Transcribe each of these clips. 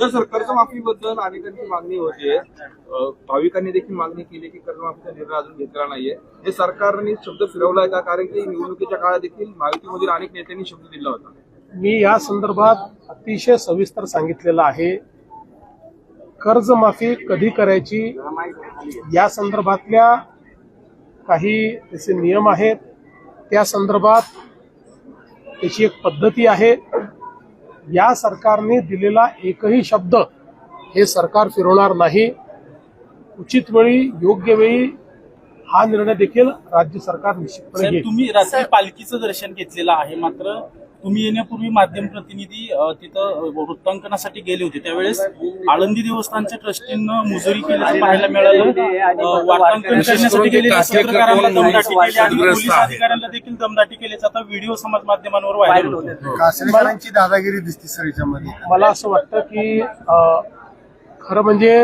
Sir sir कर्जमाफीबद्दल अनेकांची मागणी होते. भाविकांनी देखील मागणी केली की कर्जमाफीचा निर्णय अजून घेतला नाहीये. हे सरकारने शब्द फिरवलाय का? कारण की निवडणुकीच्या काळात देखील महायुतीमधील अनेक नेत्यांनी शब्द दिला होता. मी या संदर्भात अतिशय सविस्तर सांगितलेलं आहे. कर्जमाफी कधी करायची? या संदर्भातल्या काही त्याचे नियम आहेत त्या संदर्भात त्याची एक पद्धती आहे. या सरकारने दिलेला एकही शब्द हे सरकार फिरवणार नाही. उचित वेळी योग्य वेळी हा निर्णय देखील राज्य सरकार निश्चितपणे घेईल. तुम्ही रात्री पालखीचं दर्शन घेतलेलं आहे मात्र तुम्ही येण्यापूर्वी माध्यम प्रतिनिधी तिथं वृत्तांकनासाठी गेले होते. त्यावेळेस आळंदी देवस्थानच्या ट्रस्टीनं मुजोरी केल्याचं पाहायला मिळालं. वार्तांकन करण्यासाठी गेलेल्या पत्रकारांना दमदाटी केल्याचा आता व्हिडिओ समाज माध्यमांवर व्हायरल होतो कासरेकरांची दादागिरी दिसते सर याच्यामध्ये. मला असं वाटतं की अ, खरं म्हणजे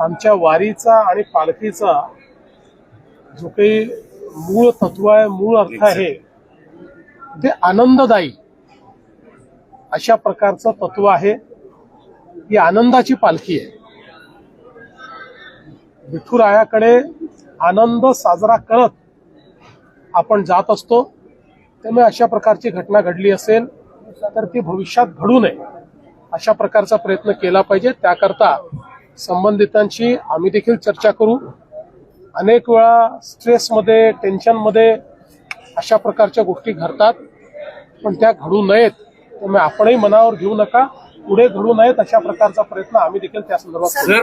आमच्या वारीचा आणि पालखीचा जो काही मूळ तत्व आहे मूळ अर्थ आहे ते आनंददायी अशा प्रकारचं तत्व आहे. ही आनंदाची पालखी आहे. विठुरायाकडे आनंद साजरा करत आपण जात असतो त्यामुळे अशा प्रकारची घटना घडली असेल तर ती भविष्यात घडू नये. अशा प्रकारचा प्रयत्न केला पाहिजे. त्याकरता संबंधितांशी आम्ही देखील चर्चा करू. अनेक वेळा स्ट्रेसमध्ये टेन्शनमध्ये अशा प्रकारच्या गोष्टी घडतात पण त्या घडू नयेत. त्यामुळे आपणही मनावर घेऊ नका. पुढे घडू नयेत अशा प्रकारचा प्रयत्न आम्ही देखील त्या संदर्भात करू.